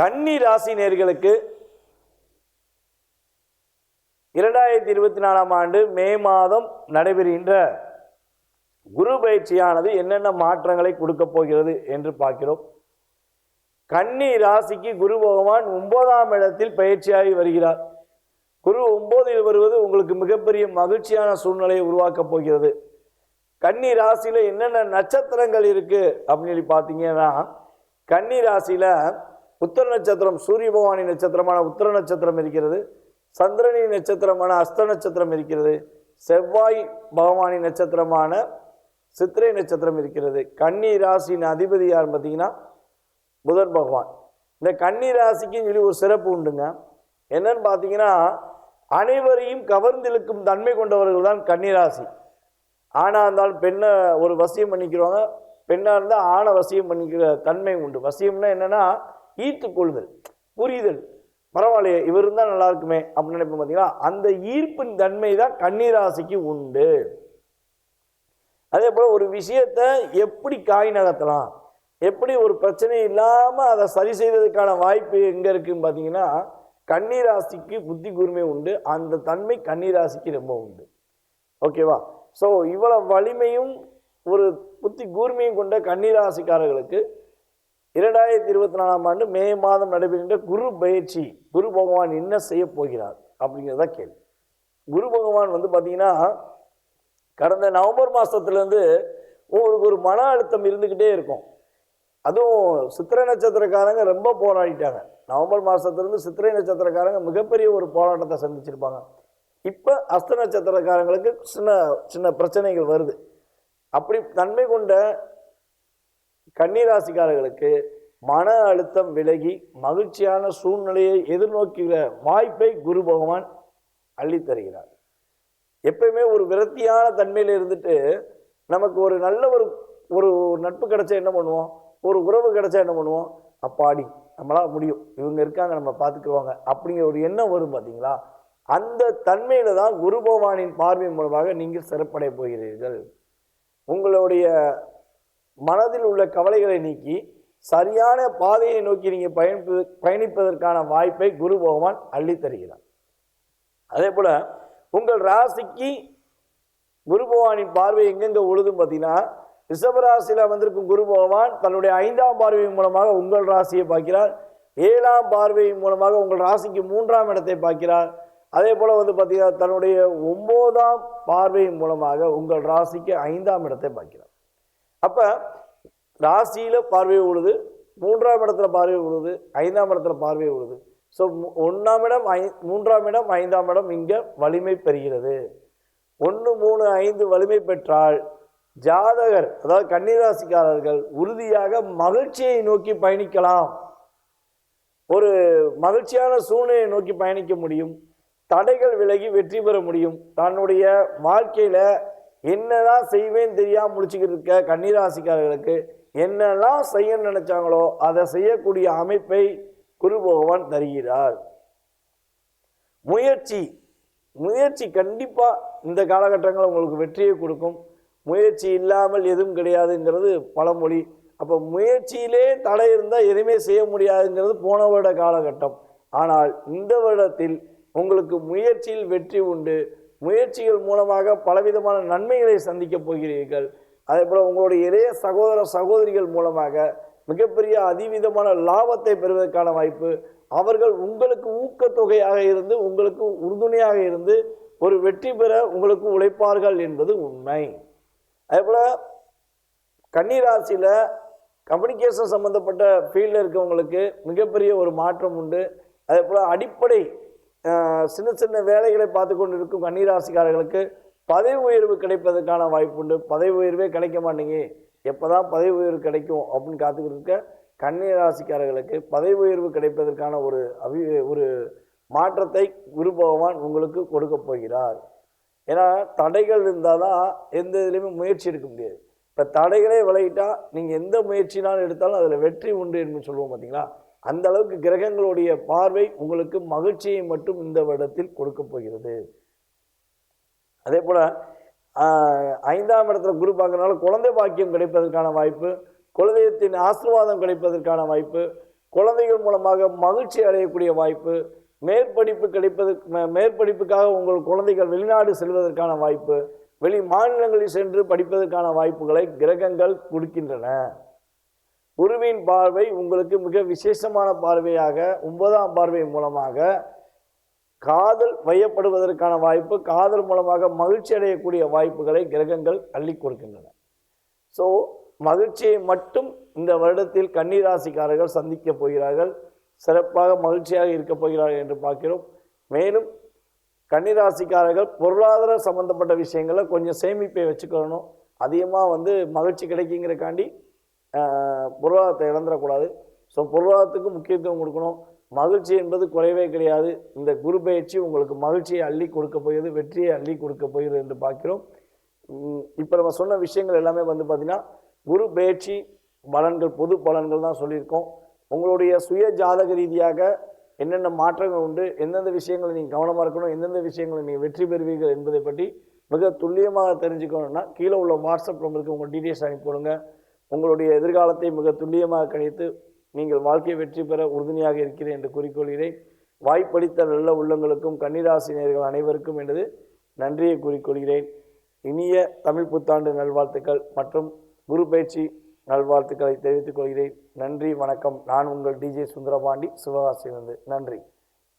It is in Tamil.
கன்னி ராசி நேர்களுக்கு இரண்டாயிரத்தி இருபத்தி நாலாம் ஆண்டு மே மாதம் நடைபெறுகின்ற குரு பயிற்சியானது என்னென்ன மாற்றங்களை கொடுக்க போகிறது என்று பார்க்கிறோம். கன்னி ராசிக்கு குரு பகவான் ஒன்பதாம் இடத்தில் பயிற்சியாகி வருகிறார். குரு ஒன்பதில் வருவது உங்களுக்கு மிகப்பெரிய மகிழ்ச்சியான சூழ்நிலையை உருவாக்கப் போகிறது. கன்னி ராசியில் என்னென்ன நட்சத்திரங்கள் இருக்குது அப்படின்னு சொல்லி பார்த்தீங்கன்னா கன்னி ராசியில் உத்தர நட்சத்திரம் சூரிய பகவானி நட்சத்திரமான உத்தர நட்சத்திரம் இருக்கிறது சந்திரனி நட்சத்திரமான அஸ்த நட்சத்திரம் இருக்கிறது செவ்வாய் பகவானி நட்சத்திரமான சித்திரை நட்சத்திரம் இருக்கிறது. கன்னி ராசியின் அதிபதி யார் பார்த்தீங்கன்னா? புதன் பகவான். இந்த கன்னி ராசிக்குன்னு சொல்லி ஒரு சிறப்பு உண்டுங்க. என்னன்னு பார்த்தீங்கன்னா அனைவரையும் கவர்ந்திழுக்கும் தன்மை கொண்டவர்கள் தான் கன்னிராசி ஆணாக இருந்தாலும் பெண்ணை ஒரு வசியம் பண்ணிக்கிறவங்க பெண்ணாக இருந்தால் ஆணை வசியம் பண்ணிக்கிற தன்மை உண்டு. வசியம்னா என்னென்னா ஈர்த்து கொள்ளுதல் புரிதல். பரவாயில்லையே இவர் இருந்தால் நல்லா இருக்குமே அப்படின்னு நினைப்போம் பார்த்தீங்களா அந்த ஈர்ப்பின் தன்மை தான் கண்ணீராசிக்கு உண்டு. அதே போல் ஒரு விஷயத்தை எப்படி காய் நகர்த்தலாம்? எப்படி ஒரு பிரச்சனை இல்லாமல் அதை சரி செய்வதற்கான வாய்ப்பு எங்கே இருக்குன்னு பார்த்தீங்கன்னா கண்ணீராசிக்கு புத்தி கூர்மை உண்டு அந்த தன்மை கண்ணீராசிக்கு ரொம்ப உண்டு. ஓகேவா ஸோ இவ்வளவு வலிமையும் ஒரு புத்தி கூர்மையும் கொண்ட கண்ணீராசிக்காரர்களுக்கு இரண்டாயிரத்தி இருபத்தி நாலாம் ஆண்டு மே மாதம் நடைபெறுகின்ற குரு பயிற்சி குரு பகவான் என்ன செய்ய போகிறார் அப்படிங்கிறத கேள்வி. குரு பகவான் வந்து பார்த்தீங்கன்னா கடந்த நவம்பர் மாதத்துலேருந்து உங்களுக்கு ஒரு மன அழுத்தம் இருந்துக்கிட்டே இருக்கும். அதுவும் சித்திரை நட்சத்திரக்காரங்க ரொம்ப போராடிட்டாங்க. நவம்பர் மாதத்துலேருந்து சித்திரை நட்சத்திரக்காரங்க மிகப்பெரிய ஒரு போராட்டத்தை சந்திச்சிருப்பாங்க. இப்போ அஸ்த நட்சத்திரக்காரங்களுக்கு சின்ன சின்ன பிரச்சனைகள் வருது. அப்படி தன்மை கொண்ட கன்னிராசிக்காரர்களுக்கு மன அழுத்தம் விலகி மகிழ்ச்சியான சூழ்நிலையை எதிர்நோக்குகிற வாய்ப்பை குரு பகவான் அள்ளித் தருகிறார். எப்பயுமே ஒரு விரக்தியான தன்மையில் இருந்துட்டு நமக்கு ஒரு நல்ல ஒரு ஒரு நட்பு கிடைச்சா என்ன பண்ணுவோம்? ஒரு உறவு கிடைச்சா என்ன பண்ணுவோம்? அப்பாடி நம்மளால் முடியும். இவங்க இருக்காங்க நம்ம பார்த்துக்குவாங்க அப்படிங்கிற ஒரு எண்ணம் வரும் பார்த்தீங்களா அந்த தன்மையில தான் குரு பகவானின் பார்வை மூலமாக நீங்கள் சிறப்படைய போகிறீர்கள். உங்களுடைய மனதில் உள்ள கவலைகளை நீக்கி சரியான பாதையை நோக்கி நீங்கள் பயணிப்பது பயணிப்பதற்கான வாய்ப்பை குரு பகவான் அள்ளித் தருகிறார். அதே போல் உங்கள் ராசிக்கு குரு பகவானின் பார்வை எங்கெங்க உழுதும் பார்த்தீங்கன்னா ரிஷபராசியில் வந்திருக்கும் குரு பகவான் தன்னுடைய ஐந்தாம் பார்வையின் மூலமாக உங்கள் ராசியை பார்க்கிறார். ஏழாம் பார்வையின் மூலமாக உங்கள் ராசிக்கு மூன்றாம் இடத்தை பார்க்கிறார். அதே போல் வந்து பார்த்தீங்கன்னா தன்னுடைய ஒம்போதாம் பார்வையின் மூலமாக உங்கள் ராசிக்கு ஐந்தாம் இடத்தை பார்க்கிறார். அப்போ ராசியில் பார்வை உழுது மூன்றாம் இடத்துல பார்வை உழுது ஐந்தாம் இடத்துல பார்வை உழுது. ஸோ ஒன்றாம் இடம் ஐ மூன்றாம் இடம் ஐந்தாம் இடம் இங்கே வலிமை பெறுகிறது. ஒன்று மூணு ஐந்து வலிமை பெற்றால் ஜாதகர் அதாவது கன்னிராசிக்காரர்கள் உறுதியாக மகிழ்ச்சியை நோக்கி பயணிக்கலாம். ஒரு மகிழ்ச்சியான சூழ்நிலையை நோக்கி பயணிக்க முடியும். தடைகள் விலகி வெற்றி பெற முடியும். தன்னுடைய வாழ்க்கையில் என்னதான் செய்வேன் தெரியாமல் முடிச்சுக்கிட்டு இருக்க கன்னிராசிக்காரர்களுக்கு என்னெல்லாம் செய்ய நினைச்சாங்களோ அதை செய்யக்கூடிய அமைப்பை குரு பகவான் தருகிறார். முயற்சி. முயற்சி கண்டிப்பாக இந்த காலகட்டங்கள் உங்களுக்கு வெற்றியை கொடுக்கும். முயற்சி இல்லாமல் எதுவும் கிடையாதுங்கிறது பழமொழி. அப்போ முயற்சியிலே தடை இருந்தால் எதுவுமே செய்ய முடியாதுங்கிறது போன வருட காலகட்டம். ஆனால் இந்த வருடத்தில் உங்களுக்கு முயற்சியில் வெற்றி உண்டு. முயற்சிகள் மூலமாக பலவிதமான நன்மைகளை சந்திக்கப் போகிறீர்கள். அதே போல் உங்களுடைய இளைய சகோதர சகோதரிகள் மூலமாக மிகப்பெரிய அதிவிதமான லாபத்தை பெறுவதற்கான வாய்ப்பு அவர்கள் உங்களுக்கு ஊக்கத்தொகையாக இருந்து உங்களுக்கு உறுதுணையாக இருந்து ஒரு வெற்றி பெற உங்களுக்கு உழைப்பார்கள் என்பது உண்மை. அதே போல் கன்னிராசியில் கம்யூனிகேஷன் சம்மந்தப்பட்ட ஃபீல்டில் இருக்கவங்களுக்கு மிகப்பெரிய ஒரு மாற்றம் உண்டு. அதே போல் அடிப்படை சின்ன சின்ன வேலைகளை பார்த்து கொண்டு இருக்கும் கன்னிராசிக்காரர்களுக்கு பதவி உயர்வு கிடைப்பதற்கான வாய்ப்பு உண்டு. பதவி உயர்வே கிடைக்க மாட்டேங்க எப்போதான் பதவி உயர்வு கிடைக்கும் அப்படின்னு காத்துக்கிட்டு இருக்க கன்னிராசிக்காரர்களுக்கு பதவி உயர்வு கிடைப்பதற்கான ஒரு அவி ஒரு மாற்றத்தை குரு பகவான் உங்களுக்கு கொடுக்க போகிறார். ஏன்னா தடைகள் இருந்தால் தான் எந்த இதுலேயுமே முயற்சி எடுக்க முடியாது. இப்போ தடைகளே விளையிட்டால் நீங்கள் எந்த முயற்சினாலும் எடுத்தாலும் அதில் வெற்றி உண்டு என்று சொல்லுவோம் பார்த்தீங்களா அந்த அளவுக்கு கிரகங்களுடைய பார்வை உங்களுக்கு மகிழ்ச்சியை மட்டும் இந்த வருடத்தில் கொடுக்க போகிறது. அதே போல் ஐந்தாம் இடத்துல குரு பார்க்கறனால குழந்தை பாக்கியம் கிடைப்பதற்கான வாய்ப்பு குலதெய்வத்தின் ஆசீர்வாதம் கிடைப்பதற்கான வாய்ப்பு குழந்தைகள் மூலமாக மகிழ்ச்சி அடையக்கூடிய வாய்ப்பு மேற்படிப்பு கிடைப்பது மே- மேற்படிப்புக்காக உங்கள் குழந்தைகள் வெளிநாடு செல்வதற்கான வாய்ப்பு வெளி மாநிலங்களில் சென்று படிப்பதற்கான வாய்ப்புகளை கிரகங்கள் கொடுக்கின்றன. குருவின் பார்வை உங்களுக்கு மிக விசேஷமான பார்வையாக ஒன்பதாம் பார்வை மூலமாக காதல் வயப்படுவதற்கான வாய்ப்பு காதல் மூலமாக மகிழ்ச்சி அடையக்கூடிய வாய்ப்புகளை கிரகங்கள் அள்ளி கொடுக்கின்றன. ஸோ மகிழ்ச்சியை மட்டும் இந்த வருடத்தில் கன்னிராசிக்காரர்கள் சந்திக்க போகிறார்கள். சிறப்பாக மகிழ்ச்சியாக இருக்க போகிறார்கள் என்று பார்க்கிறோம். மேலும் கன்னிராசிக்காரர்கள் பொருளாதார சம்பந்தப்பட்ட விஷயங்களை கொஞ்சம் சேமிப்பை வச்சுக்கணும். அதிகமாக வந்து மகிழ்ச்சி கிடைக்குங்கிறக்காண்டி பொருளாதாரத்தை இழந்துடக்கூடாது. ஸோ பொருளாதாரத்துக்கு முக்கியத்துவம் கொடுக்கணும். மகிழ்ச்சி என்பது குறைவே கிடையாது. இந்த குரு பயிற்சி உங்களுக்கு மகிழ்ச்சியை அள்ளி கொடுக்க போகிறது வெற்றியை அள்ளி கொடுக்க போகிறது என்று பார்க்கிறோம். இப்போ நம்ம சொன்ன விஷயங்கள் எல்லாமே வந்து பார்த்திங்கன்னா குரு பயிற்சி பலன்கள் பொது பலன்கள் தான் சொல்லியிருக்கோம். உங்களுடைய சுய ஜாதக ரீதியாக என்னென்ன மாற்றங்கள் உண்டு எந்தெந்த விஷயங்களை நீங்கள் கவனமாக இருக்கணும் எந்தெந்த விஷயங்களை நீங்கள் வெற்றி பெறுவீர்கள் என்பதை பற்றி மிக துல்லியமாக தெரிஞ்சுக்கணும்னா கீழே உள்ள வாட்ஸ்அப் நம்பருக்கு உங்கள் டீட்டெயில்ஸ் அனுப்பிவிடுங்க உங்களுடைய எதிர்காலத்தை மிக துல்லியமாக கணித்து நீங்கள் வாழ்க்கை வெற்றி பெற உறுதுணையாக இருக்கிறேன் என்று கூறிக்கொள்கிறேன். வாய்ப்பளித்த நல்ல உள்ளங்களுக்கும் கன்னிராசினியர்கள் அனைவருக்கும் எனது நன்றியை கூறிக்கொள்கிறேன். இனிய தமிழ் புத்தாண்டு நல்வாழ்த்துக்கள் மற்றும் குரு பயிற்சி நல்வாழ்த்துக்களை தெரிவித்துக் கொள்கிறேன். நன்றி வணக்கம். நான் உங்கள் டிஜே சுந்தரபாண்டி சிவகாசியிலிருந்து. நன்றி.